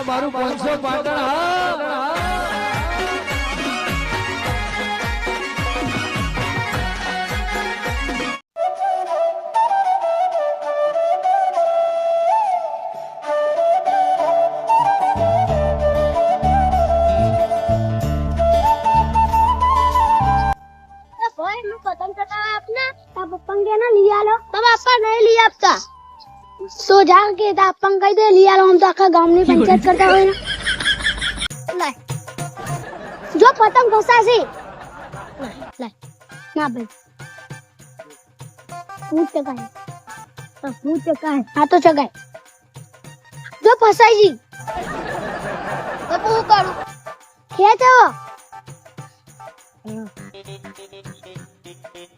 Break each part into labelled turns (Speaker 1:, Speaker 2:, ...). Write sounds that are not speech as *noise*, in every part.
Speaker 1: આ મારું પાંચસો પાટણ હા
Speaker 2: પતંગ ચગાવવા આપના તા પપ્પા કે ના લઈ આલો? તો બાપા નહીં લઈ આપતા. તો જા કે તા પપ્પા કહી દે લઈ આલો આમ તો આખા ગામની પંચાયત કરતા હોય ને લાય જો પતંગ ફસાશે લાય લાય ના ભાઈ હું ચગાય હા, હું ચગાય હા તો ચગાય જો ફસાઈ જી તો હું કરું ખેંચો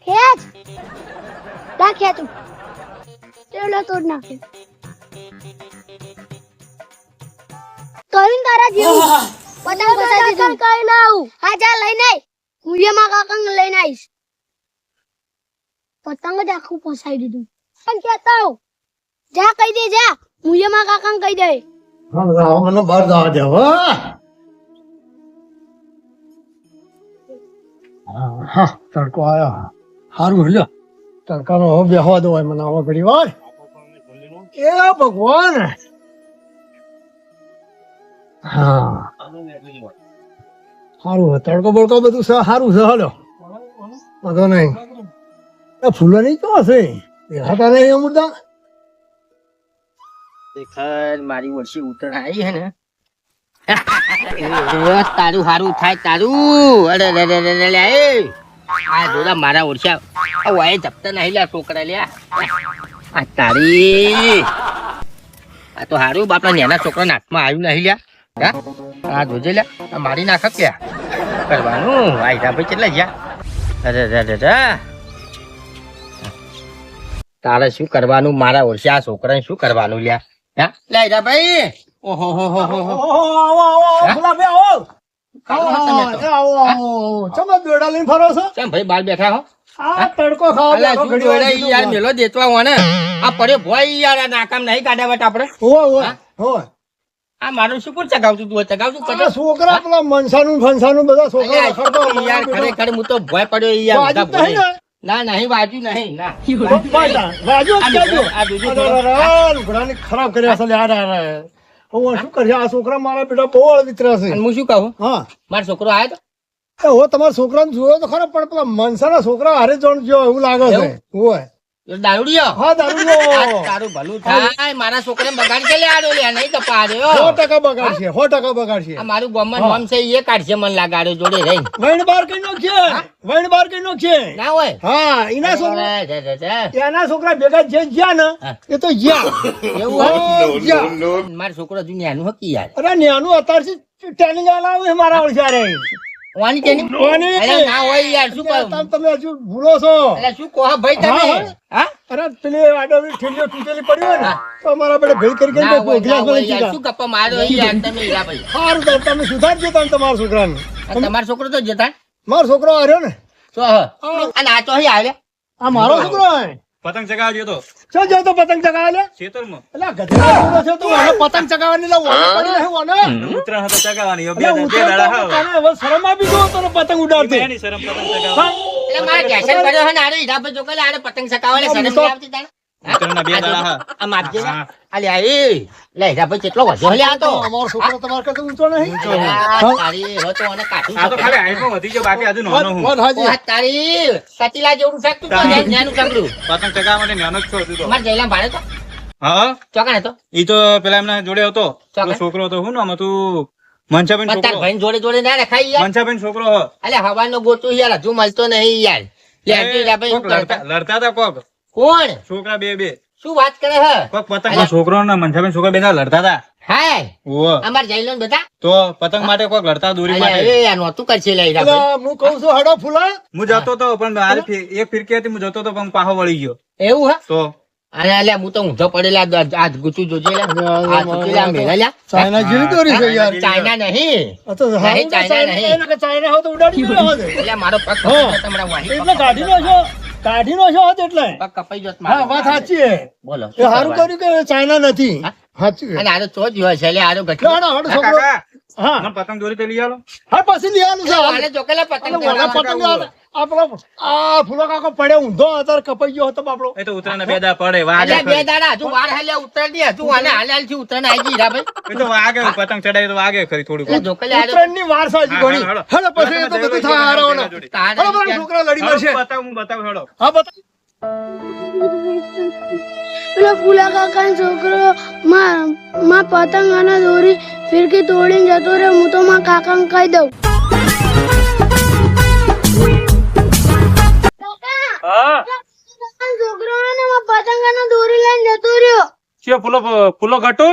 Speaker 2: ખેંચ ના ખેંચું ચલો તોડ નાખે. કરીને તારા જેવું? પતંગ ફસાઈ દીધું કઈ ના આવું. હા જા લઈને આય. હું એમાં કાકા લઈને આવીશ પતંગ જ આખું ફસાઈ દીધું. પણ કેતા આવ જા કહી દે જા. હું એમાં કાકા કહી દે.
Speaker 3: મને બહાર જવા દે હો. હા તડકો આવ્યો. સારું લ્યો. તડકાનો હવે બેહવા દો મને આમાં ઘડી વાર એ ભગવાન. હા.
Speaker 4: મારી વર્ષે ઉત્તર આવી હે ને. તારું સારું થાય, તારું. અરે, રે લે જોડા મારા ઓરસા વાય જપતા નહીં લ્યા, છોકરા લ્યા. આ તારી આ તો હારું બાપડા નેના છોકરા હાથમાં આવ્યું નહીં લ્યા. આ જોજે લ્યા આ મારી નાખ ક્યાં કરવાનું? આયરા ભાઈ કેટલા ગયા? અરે રે રે રે તારે શું કરવાનું? મારા ઓરસે આ છોકરાને શું કરવાનું લ્યા? હા? લે આયરા ભાઈ. ઓહો હો હો હો હો. હા?
Speaker 3: ગુલાબી આવો.
Speaker 4: આવો
Speaker 3: આવો આવો ચમ દોડા લઈને ફરો છો?
Speaker 4: કેમ ભાઈ બાર બેઠા હો.
Speaker 3: આ તડકો ખાવા
Speaker 4: અલા
Speaker 3: બેઠો
Speaker 4: શું
Speaker 3: ઘડી વાર
Speaker 4: દોડે ઈ
Speaker 3: કીધું
Speaker 4: યાર મેલો દેતવા હોને આ પડે ભોય યાર આ નાકામ નહીં કાઢ્યા વટ આપણે.
Speaker 3: હોય હોય
Speaker 4: હા? આ મારું શું ચગાવતું તું ચગાવતું
Speaker 3: આ છોકરા પેલા મનસાનું ફનસાનું બધા છોકરા રખડતો
Speaker 4: યાર ખરેખર હું તો ભોય પડ્યો યાર બધા ભોય.
Speaker 3: ના
Speaker 4: નહીં વાજુ નહીં ના.
Speaker 3: બાટા,
Speaker 4: આ
Speaker 3: કહેજો.
Speaker 4: બીજો- આ બીજો
Speaker 3: અરે,
Speaker 4: થોડો.
Speaker 3: અરે, અરે, લુગડાને ખરાબ કર્યા છે યાર. શું કરશે આ છોકરા મારા બેટા બહુ વિતરા છે
Speaker 4: હું શું કહું?
Speaker 3: હા.
Speaker 4: મારો છોકરો આવ્યો
Speaker 3: હો તમારા છોકરાને જોયો તો ખરા પણ પેલા મનસાના છોકરા હારે જણ જો એવું લાગે છે. હોય
Speaker 4: દારૂડિયો?
Speaker 3: હા દારૂડિયો.
Speaker 4: તારું ભલું થાય. મારા છોકરાને બગાડ કે લે આડો લે નહીં
Speaker 3: બગાડશે બગાડશે.
Speaker 4: આ મારું ગમન નામ છે એ કાઢશે મને લાગાડ્યો જોડે
Speaker 3: વૈણ બાર કઈ નાખીએ વૈણ બાર કઈ છે
Speaker 4: ના હોય?
Speaker 3: હા એના છોકરા
Speaker 4: રે, રે, રે.
Speaker 3: એના છોકરા ભેગા જે જ્યાં ને એ તો જ્યાં.
Speaker 4: એવું. મારો છોકરો હજુ ન્યાનું હકી યાર.
Speaker 3: અરે ન્યાનું અત્યારથી ટ્રેનિંગ આલાવે છે મારા ઓળખ્યારે
Speaker 4: વાની તેની
Speaker 3: વાની?
Speaker 4: અરે ના હોય યાર શું કહું
Speaker 3: તમે તમે હજુ ભૂલો છો.
Speaker 4: એટલે શું કહો? ભાઈ તમે?
Speaker 3: હા, અરે પેલી આડોવી ઠીલીઓ તૂટેલી પડી હોય ને તો અમારા બેટા ભેળ કરી કરી
Speaker 4: તો
Speaker 3: ગ્લાસમાં
Speaker 4: યાર શું ગપ્પા મારો યાર તમે હીરા ભાઈ.
Speaker 3: સારું તો તમે સુધારજો તમે તમારા છોકરાને.
Speaker 4: તમારો છોકરો તો જતા?
Speaker 3: મારો છોકરો આવ્યો ને?
Speaker 4: તો હ. આ તો અહીં આવે
Speaker 3: આ મારો છોકરો હે?
Speaker 5: પતંગ ચગાવજો તો.
Speaker 3: ચો જો તો પતંગ ચગાવે લે
Speaker 5: ખેતરમાં.
Speaker 3: એટલે ગધેડા છે તો પતંગ ચગાવવાની લે ઓને પડી રહે ઓને
Speaker 5: ઉતરા હતો ચગાવવાની બે બે દાડા હવે
Speaker 3: શરમ આવી ગયો તો પતંગ ઉડાડતો.
Speaker 5: એની શરમ પતંગ ચગાવ
Speaker 4: એટલે મારા ગેસન પડ્યો હે ને આરે હીરા પર જોકે આરે પતંગ
Speaker 3: ચગાવવાની
Speaker 4: શરમ આવતી તાણે.
Speaker 5: ઉત્તરાયણના બે દાડા
Speaker 4: આ માપજે ને.
Speaker 5: હા.
Speaker 4: આ લે આ એ લે હીરા ભાઈ કેટલો વધ્યો લે તો
Speaker 3: અમારો છોકરો તમારા કરતા ઊંચો નહીં
Speaker 4: તારી હવે તો કાઢું
Speaker 5: આ તો ખાલી હાઈટમાં વધી ગયો બાકી હજુ નાનો હું
Speaker 3: વાત
Speaker 4: તારી સતીલા જેવડું શકતું તો
Speaker 5: તારી.
Speaker 4: જ્ઞાનું
Speaker 5: પતંગ ચગાવવા માટે નાનો જ છું હજુ તો
Speaker 4: મારે જયલામ ભાડે તો
Speaker 5: હા
Speaker 4: ચોકણ હતો
Speaker 5: ઈ તો પેલા એમના જોડે હતો
Speaker 4: ચાલે.
Speaker 5: છોકરો હતો શું નામ તું મનસાબેન છોકરો
Speaker 4: ભાઈ જોડે જોડે ના રખાય યાર
Speaker 5: મનસાબેન છોકરો હ.
Speaker 4: હવા હવાનો ગોતું યાર હજુ મળતો નહીં યાર લે ભાઈ
Speaker 5: લડતા લડતા હતા કોક
Speaker 4: કોણ?
Speaker 5: છોકરા બે બે.
Speaker 4: શું વાત કરે હે?
Speaker 5: કોક પતંગ છોકરો ને મનસાબેન છોકરા બેના લડતા હતા.
Speaker 4: હાય. અમાર બધા.
Speaker 5: તો પતંગ માટે કોક લડતા દોરી માટે.
Speaker 4: એ આ નહોતું કરશે લે હીરા
Speaker 3: હું કહું છું હડો ફૂલા.
Speaker 5: હું જતો તો પણ મારે એક ફિરકી હતી હું જતો તો પણ પાહો વળી ગયો.
Speaker 4: એવું હે?
Speaker 5: તો?
Speaker 4: અરે અલ્યા હું તો ઊંધો પડેલા આ- જોજે.
Speaker 3: ચાઇના જેવી દોરી છે યાર.
Speaker 4: ચાઇના નહીં.
Speaker 3: આ તો હારું
Speaker 4: નહીં,
Speaker 3: કે
Speaker 4: ચાઇના નહીં.
Speaker 3: ચાઇના હોય તો ઉડાડી દેવા
Speaker 4: એટલે મારો પગ
Speaker 3: હા.
Speaker 4: કપાઈ વાહી
Speaker 3: એટલે કાઢી નો છો કાઢી નો છો હોત એટલે?
Speaker 4: કપાઈ જોત
Speaker 3: હા વાત સાચી છે.
Speaker 4: બોલો
Speaker 3: એ સારું કર્યું કે ચાઇના નથી? સાચી.
Speaker 4: અને આરો ચો જ હોય છે એટલે આ
Speaker 3: તો
Speaker 4: ગઠ્ઠો.
Speaker 3: ના હાડો,
Speaker 5: હા,
Speaker 3: છોકરો. હા.
Speaker 5: પતંગ દોરી તે લઈ આલો
Speaker 3: હા પછી લઈ આલો છે
Speaker 4: આને જોકેલા પતંગ
Speaker 3: પતંગ આ- આ પેલો આ ફૂલો કાકો પડે ઊંધો અત્યારે કપાઈ ગયો હતો બાપડો.
Speaker 5: એ તો ઉતરાને બે દા પડે વાગે
Speaker 4: બે દાડા હજુ વાર હાલ્યા ઉતરડી હજુ આને હાલ હાલથી ઉતરાણ આવી ગઈ રાભાઈ.
Speaker 5: એ તો વાગે પતંગ ચડાય તો વાગે ખરી થોડું
Speaker 4: આરો
Speaker 3: ઉત્તરાયણની વાર સાજી હજી
Speaker 5: હા,
Speaker 3: ઘણી.
Speaker 5: હાલો.
Speaker 3: પછી એ તો બધું થા હારોને.
Speaker 4: ને
Speaker 3: હાલો, મારા છોકરા લડી
Speaker 5: હાલો,
Speaker 3: મળશે.
Speaker 5: બતાવું હું બતાવ હેડો
Speaker 3: હા, બતાવ
Speaker 2: પેલા ફૂલા કાકા છોકરો માં માં પતંગ અને દોરી ફિરકી તોડીને જતો રહ્યો હું તો માં કાકાને કહી દઉં.
Speaker 1: હા.
Speaker 2: દોરી લઈને જતો રહ્યો
Speaker 1: ફૂલો ફૂલો ઘટો?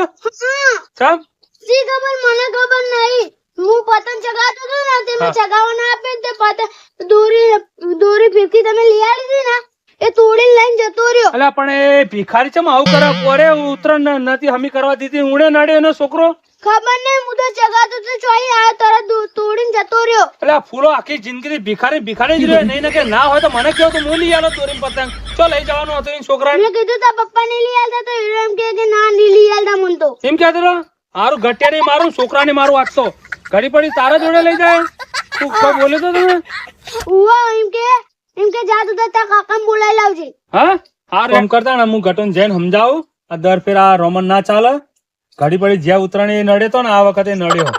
Speaker 2: કેમ
Speaker 1: ચમ
Speaker 2: ખબર? મને ખબર નહીં. હું પતંગ ચગાવતો હતો ને તે મેં ચગાવવા ના આપે તે પતંગ દોરી દોરી ફિરકી તમે લઈ આવી હતી ને એ તોડી લઈને જતો રહ્યો.
Speaker 1: અલ્યા પણ એ ભિખારી ચમ આવું કરે? પોરે ઉતરણ નથી હમી કરવા દીધી ઉણે નડે એનો છોકરો?
Speaker 2: ખબર નહીં હું તો જગાતો તો ચોઈ આયો તરત તોડીને જતો રહ્યો.
Speaker 1: એટલે ફૂલો આખી જિંદગી ભિખારી ભિખારી જ રહ્યો નહીં કે ના હોય તો મને કહો તો હું લઈ આલો દોરીને પતંગ. ચો લઈ જવાનું હતું એ છોકરા
Speaker 2: મેં કીધું તા પપ્પા ને લઈ આલતા તો હીરો એમ કે ના નહીં લઈ આલતા મન તો.
Speaker 1: એમ કે તો હારું ઘટિયા નહીં મારું છોકરાને મારું આખતો ઘડી પડી તારા જોડે લઈ જાય? તું કોઈ બોલ્યો તો તમે
Speaker 2: ઉવા એમ કે એમ કે જા તું તારા કાકાને બોલાઈ લાવજે.
Speaker 1: હા? હારું એમ કરતા ને હું ઘટન જઈને સમજાવું. આ દર ફેર આ રોમન ના ચાલે. ઘડી પડી જ્યાં ઉતરાણી નડે તો ને આ વખતે નડ્યો.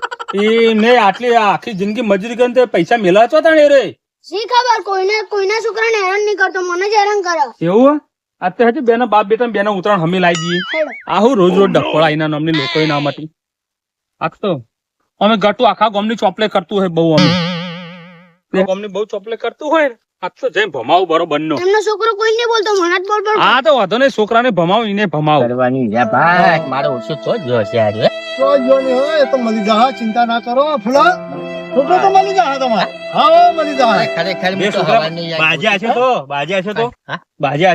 Speaker 1: એ મેં આટલી આખી જિંદગી મજૂરી કરીને તે પૈસા મેલાવતો તા ને રે.
Speaker 2: શી ખબર? કોઈને કોઈના છોકરાને હેરાન નહીં કરતો મને જ હેરાન કરે.
Speaker 1: એવું અત્યારે હજી બેના બાપ બેટા બેના ઉતરાણ હમી લાવી દઈએ. આહુ રોજ રોજ ડકોળા એના નામની લોકો નામ માટે. આખતો અમે ગટુ આખા ગામની ચોપલે કરતું હોય બહુ અમે. ગામની બહુ ચોપલે કરતું હોય ને? આજ તો જઈને ભમાવું બરોબર નો
Speaker 2: એમનો છોકરો કોઈ નહીં બોલતો મને જ બોલ બોલ.
Speaker 1: આ તો વાંધો નહીં છોકરાને ભમાવ એને ભમાવ.
Speaker 4: કરવાની છે ભાઈ મારો ઓછો ચો જ જોશે યાર
Speaker 3: તો જો ને હોય, એ તો મળી જાય ચિંતા ના કરો ફૂલા. છોકરો તો મળી જાય તમારે. હા મળી જાય
Speaker 4: ખરેખર
Speaker 5: બે
Speaker 4: તો
Speaker 5: છોકરા
Speaker 4: હવાની યાર
Speaker 5: બાજ્યા છે તો બાજ્યા છે તો?
Speaker 4: હા?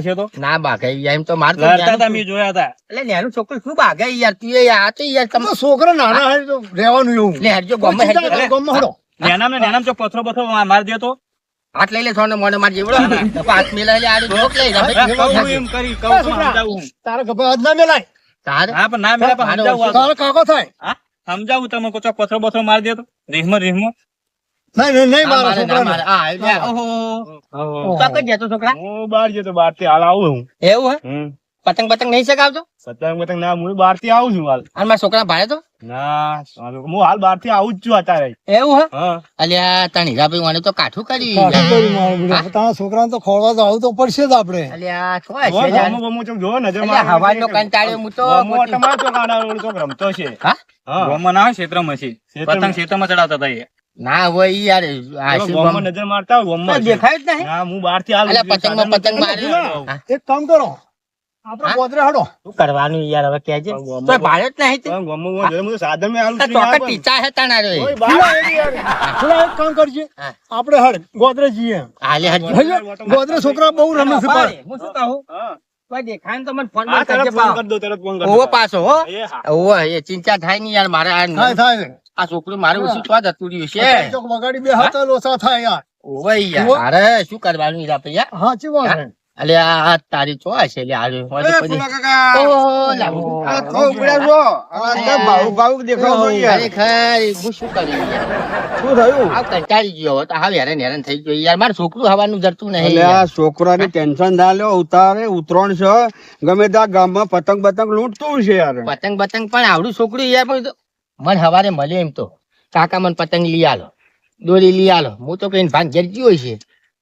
Speaker 5: છે તો?
Speaker 4: ના બાગે એમ તો માર તો
Speaker 5: લડતા હતા મેં જોયા હતા.
Speaker 4: એટલે નેનું છોકરું શું બાગે યાર? તું યાર તમે
Speaker 3: છોકરો નાના રેવાનું તો રહેવાનું એવું.
Speaker 4: લે ગમે
Speaker 3: ગમે.
Speaker 5: નેનામ ને નેનામ પથરો પથરો માર દે તો.
Speaker 4: હાથ લઈ લે થોડો મોઢે માર જીવડો હાથ મેલા લે આડું જોક લઈ
Speaker 5: કહું એમ કરી કહું સમજાવું.
Speaker 3: તારા ગભે હાથ ના મેલાય.
Speaker 4: તારે?
Speaker 5: હા પણ ના મેળા પણ સમજાવું.
Speaker 3: તારો કાકો થાય.
Speaker 5: હા? સમજાવું તમે કોચો પથરો પથરો માર દે તો. રીહમાં રીહમાં.
Speaker 3: નહીં મારા. છોકરાને.
Speaker 4: આ ઓહો. ચોક જતો છોકરા?
Speaker 5: હું બહાર જતો બહારથી હાલ આવું હું.
Speaker 4: એવું હે?
Speaker 5: હમ.
Speaker 4: પતંગ પતંગ નહીં શકાવતો
Speaker 5: પતંગ પતંગ ના હું બહારથી આવું છું હાલ.
Speaker 4: અને મારા છોકરા ભાડે તો?
Speaker 5: ના હું હાલ બહારથી આવું જ છું અત્યારે.
Speaker 4: એવું હે? અલ્યા તાર હીરાભાઈ મને તો કાઠું કર્યું
Speaker 3: કાઢી
Speaker 4: યાર.
Speaker 3: કરી તારા છોકરાને તો ખોળવા તો આવું તો પડશે જ આપણે.
Speaker 4: અલ્યા
Speaker 5: નજર
Speaker 4: કંટાળ્યો હું તો
Speaker 5: રમતો છે.
Speaker 4: હા?
Speaker 5: હા. ગોમો ના છે પતંગ ક્ષેત્રમાં ચડાવતા હતા
Speaker 4: ના હોય યાર
Speaker 5: નજર મારતા હોય
Speaker 4: દેખાય જ નહીં.
Speaker 5: ના હું બહારથી હાલ
Speaker 4: પતંગ મારે
Speaker 3: એક કામ કરો આપણે? ગોદરે હડો.
Speaker 4: શું કરવાનું યાર હવે કહેજે. તો ભાડે જ નહીં તે.
Speaker 5: ગોમમાં હું જોયું, હું સાધનમાં હાલું
Speaker 4: તો
Speaker 5: છું,
Speaker 4: ટીચા હે તાણા રે.
Speaker 5: ઓય, બહાર
Speaker 3: થોડા એક કામ કરજે. આપણે હડ ગોદરે જઈએ.
Speaker 4: હાલે.
Speaker 3: ગોદરે છોકરા બહુ રમે છે પણ
Speaker 4: હું શું કહું?
Speaker 5: હા.
Speaker 4: દેખાય તો મને ફોન
Speaker 5: હા,
Speaker 4: કરજે
Speaker 5: તરત ફોન
Speaker 4: પાછો.
Speaker 5: કરી દો, તરત ફોન કરી
Speaker 4: પાછો હો. ઓવો એ ચિંતા થાય નહીં યાર મારે આ
Speaker 3: થાય
Speaker 4: આ છોકરું મારે ઓછું સ્વાદ હતું રહ્યું છે.
Speaker 3: વગાડી બે હાથ લોસા થાય યાર.
Speaker 4: ઓવે યાર
Speaker 3: ઓવો.
Speaker 4: શું કરવાનું યાર
Speaker 3: સાચી વાત
Speaker 4: અલે આ તારી છે લે આ જો.
Speaker 5: એ, ફૂલા કાકા.
Speaker 4: ઓહો, લાવો.
Speaker 5: આ ઉપડ્યા છો. આ તો ભાવુક ભાવુક દેખાવ છો યાર.
Speaker 4: હું શું કર્યું
Speaker 5: શું થયું?
Speaker 4: આ કંટાળી ગયો તો હાવ હેરાન હેરાન થઈ ગયો યાર મારું છોકરું હવાનું જરતું નહીં યાર.
Speaker 6: આ છોકરાને ટેન્શન ના લ્યો ઉતારે ઉતરણ છે ગમે ત્યાં ગામમાં પતંગ બતંગ લૂંટતું છે યાર
Speaker 4: પતંગ બતંગ પણ આવડું છોકરું યાર પણ મને હવારે મળ્યો એમ તો કાકા મને પતંગ લઈ આલો દોરી લઈ આલો હું તો કઈ ભાગ ઘેર હોય છે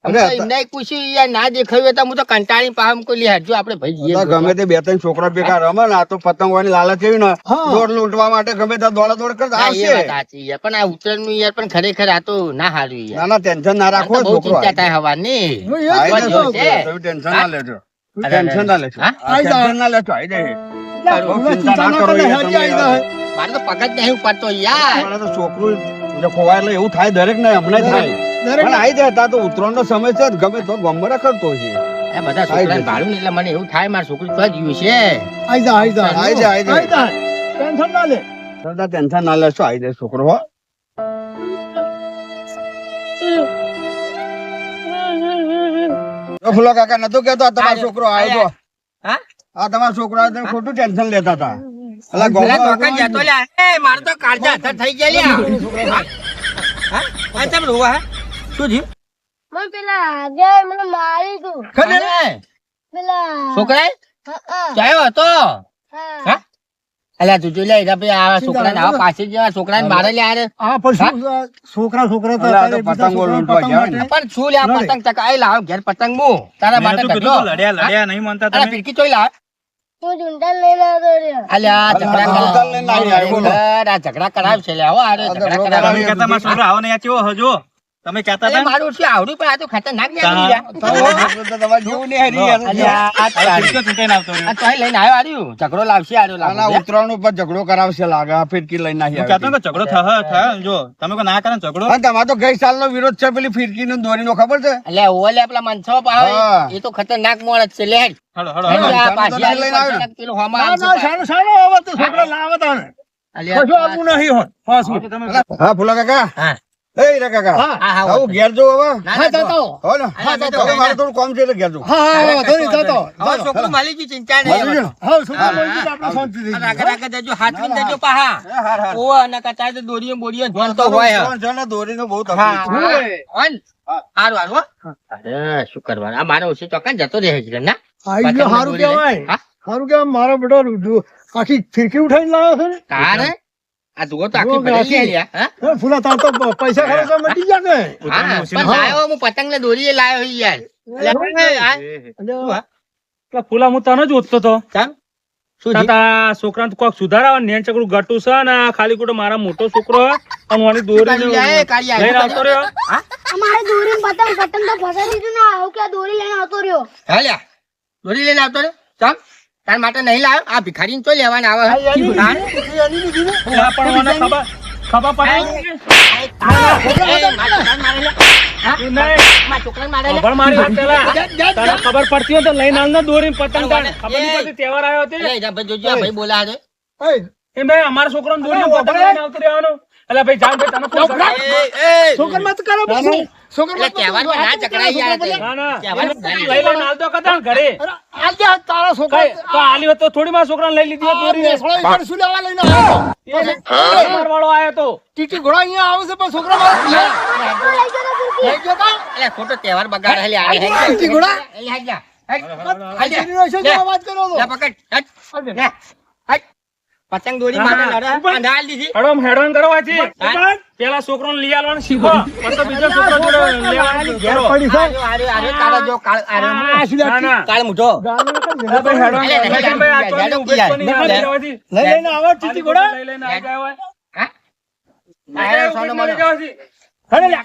Speaker 6: અરે,
Speaker 4: એમને પૂછ્યું ના દેખાયું તો કંટાળી પામ કોઈ લે હટજો આપણે ભાઈ જઈએ
Speaker 6: એટલે ગમે તે બે ત્રણ છોકરા ભેગા રમે ને આ તો પતંગની લાલચ એવી ને દોડ લૂંટવા માટે ગમે ત્યાં દોડા દોડ કરતા
Speaker 4: હા, એ વાત
Speaker 6: આવશે
Speaker 4: સાચી યાર પણ આ ઉત્તરાયણનું યાર પણ ખરેખર આ તો ના હારું યાર.
Speaker 6: ના ના ટેન્શન ના રાખો
Speaker 4: મને તો બહુ
Speaker 6: છોકરો.
Speaker 4: ચિંતા થાય હવાની.
Speaker 6: ટેન્શન ના લેજો. ટેન્શન ના લેજો. ટેન્શન ના લેજો આઈ જાય. ચિંતા ના કરો
Speaker 3: કરે,
Speaker 6: યાર
Speaker 3: હજી આઈ
Speaker 6: તમે
Speaker 3: જાય.
Speaker 4: મારે તો પગ નહીં પડતો યાર.
Speaker 6: છોકરું ખોવાય એટલે એવું થાય દરેક ને હમણાં થાય. પણ આઈ જાય તા તો ઉતરણ નો સમય છે ગમે તો ગમે કરતો છે.
Speaker 4: એ બધા છોકરાને ભાડું એટલે મને એવું થાય મારું છોકરી તો જ ગયું છે.
Speaker 3: આઈ જા આઈ જા.
Speaker 6: આઈ જા આઈ
Speaker 3: જા. ટેન્શન ના લે.
Speaker 6: સરદાર ટેન્શન ના લેશો આઈ જાય છોકરો હો. ફૂલો કાકા નતો કેતો આ તમારો છોકરો આવ્યો તો.
Speaker 4: હા?
Speaker 6: આ તમારો છોકરો આવ્યો તો ખોટું ટેન્શન લેતા હતા. અલા
Speaker 4: અલા,
Speaker 6: ગોમા
Speaker 4: ચોકન જતો લે એ, મારે તો કાળજા થઈ ગયા લ્યા. *laughs* હા? હા તમે રોવા હે? શું થયું?
Speaker 2: મને પેલા આગળ મને મારી તું
Speaker 4: કોને?
Speaker 2: પેલા
Speaker 4: છોકરાએ?
Speaker 2: હા, હા,
Speaker 4: ક્યાંયો હતો?
Speaker 2: હા.
Speaker 4: હા? અલા, તું જોઈ લે, પછી આ છોકરાને આવા પાસે જેવા છોકરાને મારે લે હારે.
Speaker 3: આ પણ છોકરા છોકરા તો
Speaker 6: પતંગો
Speaker 3: છોકરા
Speaker 6: લૂંટવા ગયા
Speaker 4: પણ શું લે. પતંગ ચકાઈ લાવ ઘેર પતંગ મું. તારા માટે.
Speaker 5: તું લડ્યા લડ્યા નહીં માનતા તમે
Speaker 4: ફિરકી ચોઈ લાવ.
Speaker 2: હું
Speaker 4: અલ્યા, ઝઘડા કરાવ-
Speaker 6: ઝુંડલ આવી.
Speaker 5: તમે કહેતા આવો ને હતા
Speaker 4: મારું શું આવડું પણ આ તો ખતરનાક.
Speaker 6: તો તમારે જેવું નહીં હરી
Speaker 4: તારી.
Speaker 5: આવતો રહ્યો.
Speaker 4: આ તોય લઈને આવ્યો હાર્યું. ઝઘડો લાવશે હાર્યો લાવ
Speaker 6: ઉતરાણ ઉપર ઝઘડો કરાવશે લાગે ફિરકી લઈને
Speaker 5: હું કહેતો કે ઝઘડો થયો થયો જો તમે કો ના કરે ઝઘડો
Speaker 6: અને તમારે તો ગઈ સાલનો વિરોધ છે પેલી ફિરકી નો દોરી નો ખબર છે
Speaker 4: એટલે ઓલે આપલા મનસો પાવે. એ તો ખતરનાક મોણસ છે લે હેડ.
Speaker 5: હળો હળો
Speaker 4: હેડ,
Speaker 5: હળો
Speaker 4: પાછી
Speaker 6: લઈને આવ્યો ને?
Speaker 4: પાછી
Speaker 3: ના, ના, સારું, સારું, હવે તો છોકરા લાવતા.
Speaker 4: અલ્યા,
Speaker 3: કશું આવું નહીં હોત. પાછું.
Speaker 6: હા ફૂલા કાકા
Speaker 4: હા.
Speaker 6: એ રે કાકા
Speaker 3: હા,
Speaker 4: હા, હું
Speaker 6: આવું ઘેર જો હવે
Speaker 4: હા જતો.
Speaker 6: હો ને
Speaker 4: હા, જતો તો.
Speaker 6: મારે થોડું કામ છે એટલે ઘેર જો
Speaker 3: હા, હા, હા, વાંધો જતો.
Speaker 4: હા છોકરું મળી ચિંતા નહીં?
Speaker 3: હા, છોકરા ગયું આપણે શાંતિ થઈ
Speaker 4: અને
Speaker 3: ગઈ.
Speaker 4: આગળ હાથ જજો, હાથવીને જજો પાહા.
Speaker 6: હા, હા.
Speaker 4: ઓવે, અને કચાય તો દોરીઓ બોરીઓ જોન તો હોય હે.
Speaker 6: જોન દોરીનો બહુ તકલીફ છે.
Speaker 4: હા. હોન? હારું, હારું, હો. અરે, શું કરવાનું? આ મારો ઓછી ચોકન જતો રહે છે ને
Speaker 3: આઈ ગયો, હારું કહેવાય. હારું કહેવાય, મારો બેટો આખી ફિરકી ઉઠાઈને લાવ્યો છે ને
Speaker 4: તારે આ જુઓ તો આખી ભરેલી લ્યા,
Speaker 3: ફૂલા તાર તો પૈસા ખર્ચવા મટી ગયા કે?
Speaker 4: હા, પણ લાયો હું પતંગ ને દોરી લાયો યાર. એટલે, એ, આ, શું હા?
Speaker 1: પેલા ફૂલા હું તને જ ઓછતો તો.
Speaker 4: ચાલ. શું થયું?
Speaker 1: કોક સુધારા નેન ચકડું ગટું છે ને ખાલી કોટો મારા મોટો છોકરો અને ઓની દોરી લઈને આવતો રહ્યો.
Speaker 2: અમારે દોરી પતંગ પતંગ તો ફસાઈ દીધું ને આવું કે દોરી લઈને આવતો રહ્યો.
Speaker 4: હા, લ્યા. દોરી લઈને આવતો રે ચાલ તાર માટે નહીં લાવ આ ભિખારી તો લેવાના આવે હા?
Speaker 1: પેલા પણ મને ખબર ખબર પડી
Speaker 4: એ, મારા છોકરાને મારે લે. હા?
Speaker 1: તું નહીં
Speaker 4: મારા છોકરાને મારે લે.
Speaker 1: ખબર મારી વાત પેલા તને ખબર પડતી હોય તો લઈને આવ ને દોરી પતંગ ખબર નહીં પડતી તહેવાર આવ્યો
Speaker 4: ભાઈ જોજો, આ ભાઈ બોલા
Speaker 1: એમ ભાઈ અમારા છોકરાને દોરી પતંગ એટલે ભાઈ જાન ભાઈ તને કોણ શીખવાડે?
Speaker 4: એ, એ,
Speaker 3: છોકરમાં તો કરો બધું.
Speaker 4: એટલે
Speaker 3: તો
Speaker 4: ના ચકડાઈ યાર
Speaker 1: ના ના.
Speaker 4: તહેવાર
Speaker 1: લઈ લઈને આવતો કદાચ ઘરે.
Speaker 3: આજે તારા છોકરા
Speaker 1: તો આલી હોત થોડી મારા છોકરાને લઈ લીધી
Speaker 3: શું લેવા લઈને આવ્યો?
Speaker 1: વાળો આવ્યો તો.
Speaker 3: ટીટી ઘોડા અહીંયા આવે છે પણ છોકરા મારા લઈ ગયો કા?
Speaker 4: એટલે ખોટો તહેવાર બગાડે
Speaker 3: ટીટી ઘોડા? કરો.
Speaker 4: પકડ. પતંગ દોરી માટે લડે. આ દીધી.
Speaker 1: હડો હેડવાન કરો
Speaker 4: હા?
Speaker 1: પેલા છોકરાને લઈ આવવાનું શીખો પછી બીજો છોકરો જોડે લેવાનું
Speaker 3: ઘેર પડી છે.
Speaker 4: કાળો જો, કાળ- આર્યો.
Speaker 3: આ શું
Speaker 1: ના ના
Speaker 4: કાળ મૂઠો.
Speaker 3: ગાળો નથી ને.
Speaker 1: અરે ભાઈ આ?
Speaker 3: લઈ લઈને આવે ટીટી ઘોડા
Speaker 1: લઈ લઈને આવી ગયા હોય.
Speaker 4: હા?
Speaker 1: લઈ
Speaker 4: સોનો મોનો.
Speaker 3: હેડો લ્યા.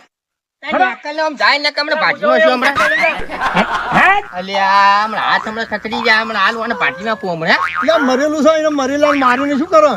Speaker 3: મરેલું છે એને મરેલા મારીને શું કરો.